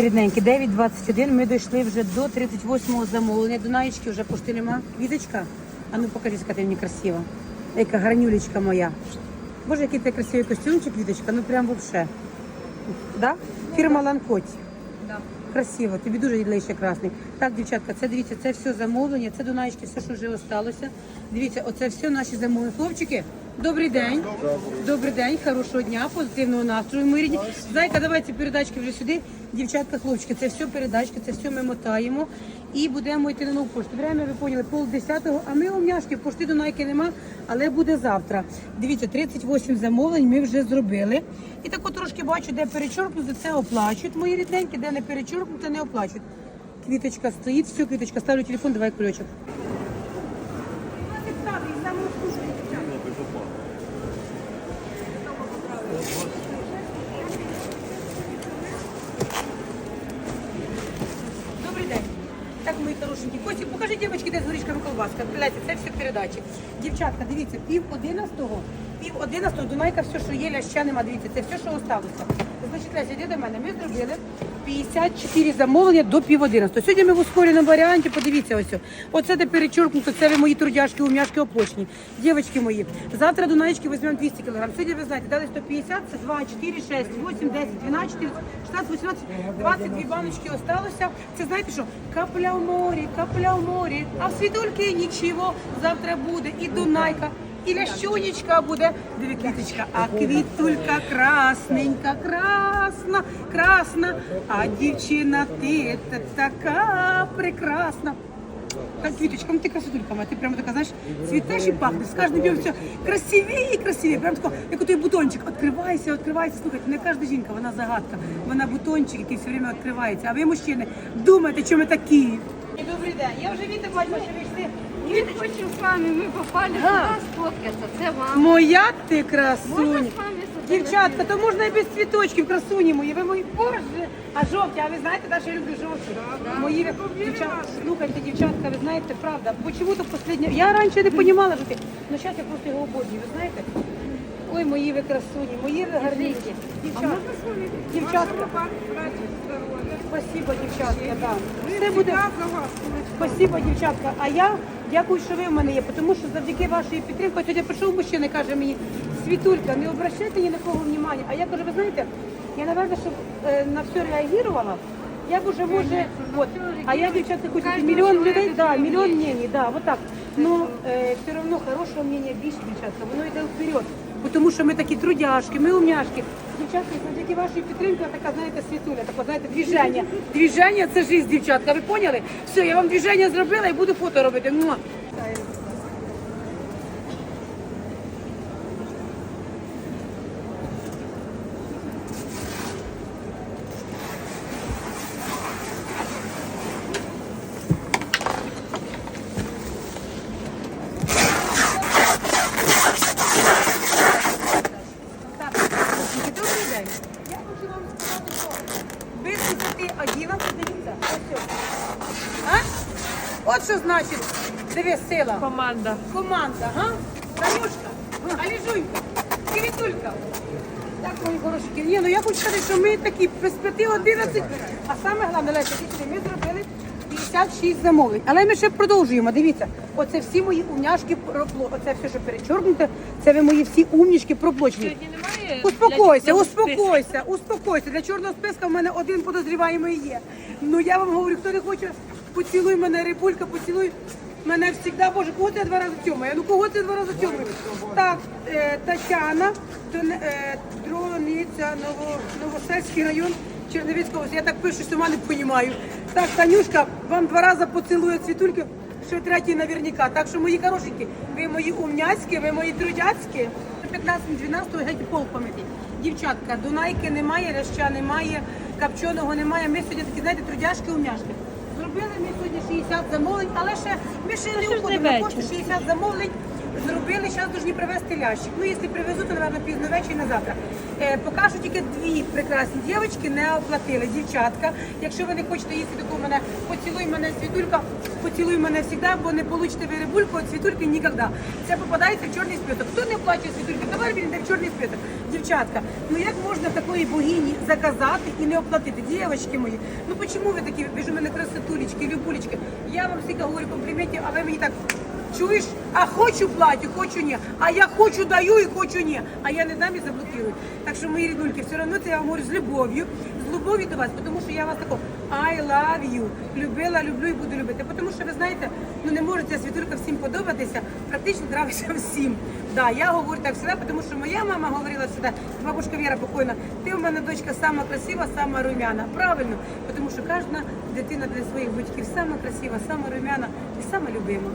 Рідненькі, 9.21, ми дійшли вже до 38-го замовлення. Дунаєчки вже пошти нема. Квіточка? А ну покажи, яка ти мені красива. Яка гарнюлечка моя. Боже, який ти красивий костюмчик, Квіточка, ну прям вообще. Да? Фірма Ланкоті. Да. Красиво, тобі дуже ще красний. Так, дівчатка, це дивіться, це все замовлення, це Дунаєчки, все, що вже осталося. Дивіться, оце все наші замовлення. Хлопчики, добрий день. Добрий день, хорошого дня, позитивного настрою. Ми рідні. Зайка, давайте передачки вже сюди. Дівчатка, хлопчики, це все передачки, це все ми мотаємо і будемо йти на нову пошту. Время, ви поняли, пол десятого, а ми умняшки, пошти до найки нема, але буде завтра. Дивіться, 38 замовлень ми вже зробили. І тако трошки бачу, де перечоркнуто, це оплачують мої рідненькі, де не перечоркнуто, не оплачують. Квіточка стоїть, все, квіточка, ставлю телефон, давай кульочок. Добрий день. Так, мої хорошенькі. Костік, покажи дівчатки, де з горішками колбаска. Гляньте, це все передачі. Дівчатка, дивіться, пів одинадцятого, пів одинадцятого, Дунайка, все, що є, ляща нема, дивіться, це все, що осталося. Значить, Леся, йди до мене. Ми зробили 54 замовлення до пів одинадцятого. Сьогодні ми в ускореному варіанті, подивіться ось. Оце де перечеркнуто, це ви мої трудяшки, умняшки, опочні. Дівчатки мої, завтра Дунаєчки візьмемо 200 кг. Сьогодні, ви знаєте, дали 150, це 2, 4, 6, 8, 10, 12, 14, 16, 18, 22 баночки осталося. Це знаєте що? Капля в морі, капля в морі, а в світульки нічого. Завтра буде і Дунайка. І лящунечка буде, диви квіточка, а квітулька красненька, красна, красна, а дівчина ти така прекрасна. Так, Квіточка, ну ти красотулька моя, ти прямо така, знаєш, цвітеш і пахнеш. З кожним днем все красивіє і красивіє. Прямо тако, як той бутончик, відкривайся, відкривайся. Слухайте, не кожна жінка, вона загадка. Вона бутончик, який все время відкривається. А ви, мужчини, думаєте, що ми такі. Добрий день. Я вже Віта бачу, що ви Ми хочемо з вами, ми попали Ага. сюди сфоткатися. Це вам. Моя ти Можна красуня. вами? Дівчатка, то можна і без цвіточків, красуні мої. Ви мої боже. А жовті, а ви знаєте, навіть я люблю жовті. Мої дівчатка, слухайте, дівчатка, ви знаєте, правда. Почему-то последнє. Я раніше не розуміла жовті, але зараз я просто його обожнюю, ви знаєте? Ой, мої ви красуні, мої ви гарненькі. Дівчатка, дівчатка. Спасибо, дівчатка, да. Все буде. Спасибо, дівчатка. А я дякую, що ви в мене є, тому що завдяки вашій підтримці, сьогодні прийшов мужчина і каже мені, Світулька, не обращайте ні на кого внимання. А я кажу, ви знаєте, я, напевно, щоб е, на все реагувала, я б уже може, от, а я, дівчатка, хочу мільйон людей, да, мільйон мнений, да, вот так. Но все одно хорошого мнення більше, дівчатка, воно йде вперед. Тому що ми такі трудяшки, ми умняшки. Дівчатки, завдяки вашій підтримці, така, знаєте, світуля, така, знаєте, движення. Движення це жизнь, дівчатка, ви поняли? Все, я вам движення зробила і буду фото робити. Муа. Так, добрий день. Я хочу вам сказати, що без 10 11, дивіться, ось. А? От що значить, диви, сила. Команда. Команда, га? Танюшка, Аліжунька, Квітулька. Так, мої хороші. Ні, ну я хочу сказати, що ми такі без 5-11, а саме головне, Леся, ми зробили 56 замовлень. Але ми ще продовжуємо. Дивіться, оце всі мої умняшки, пропло- оце все, що перечоркнуте, це ви мої всі умнічки проплочені. Успокойся, успокойся, успокойся. Для чорного списка в мене один подозріваємий є. Ну я вам говорю, хто не хоче, поцілуй мене, рибулька, поцілуй мене завжди. Боже, кого ти два рази тьомає? Ну кого ти два рази тьомає? Так, е, Тетяна, Дон- е, Дрониця, Ново, Новосельський район, Чернівецька область. Я так пишу, що не розумію. Так, Танюшка, вам два рази поцілує цвітульки. Ще третій наверняка. Так що мої хорошенькі, ви мої умняцькі, ви мої трудяцькі. 15-12 геть пол помитий. Дівчатка, Дунайки немає, ляща немає, копченого немає. Ми сьогодні такі, знаєте, трудяшки, умняшки. Зробили ми сьогодні 60 замовлень, але ще ми ще не уходимо на пошту 60 замовлень. Зробили, зараз повинні привезти лящик. Ну, якщо привезуть, то, напевно, пізно ввечері на завтра. Е, поки що тільки дві прекрасні дівчатки не оплатили. Дівчатка, якщо ви не хочете їсти таку мене, поцілуй мене, світулька, поцілуй мене завжди, бо не получите ви рибульку від світульки ніколи. Це попадається в чорний список. Хто не оплачує світульки, товар він йде в чорний список. Дівчатка, ну як можна такої богині заказати і не оплатити? Дівчатки мої, ну чому ви такі? Ви ж у мене красотулечки, любулечки. Я вам всі говорю компліментів, а ви мені так. Чуєш? А хочу платю, хочу ні. А я хочу даю і хочу ні. А я не дам і заблокирую. Так що мої рідульки, все одно це я вам говорю з любов'ю, з любов'ю до вас, тому що я вас тако I love you. Любила, люблю і буду любити. Тому що ви знаєте, ну не може ця світулька всім подобатися, практично нравиться всім. Да, я говорю так завжди, тому що моя мама говорила завжди, бабушка Віра покойна, ти у мене дочка сама красива, сама румяна. Правильно, тому що кожна дитина для своїх батьків сама красива, сама румяна і сама любима.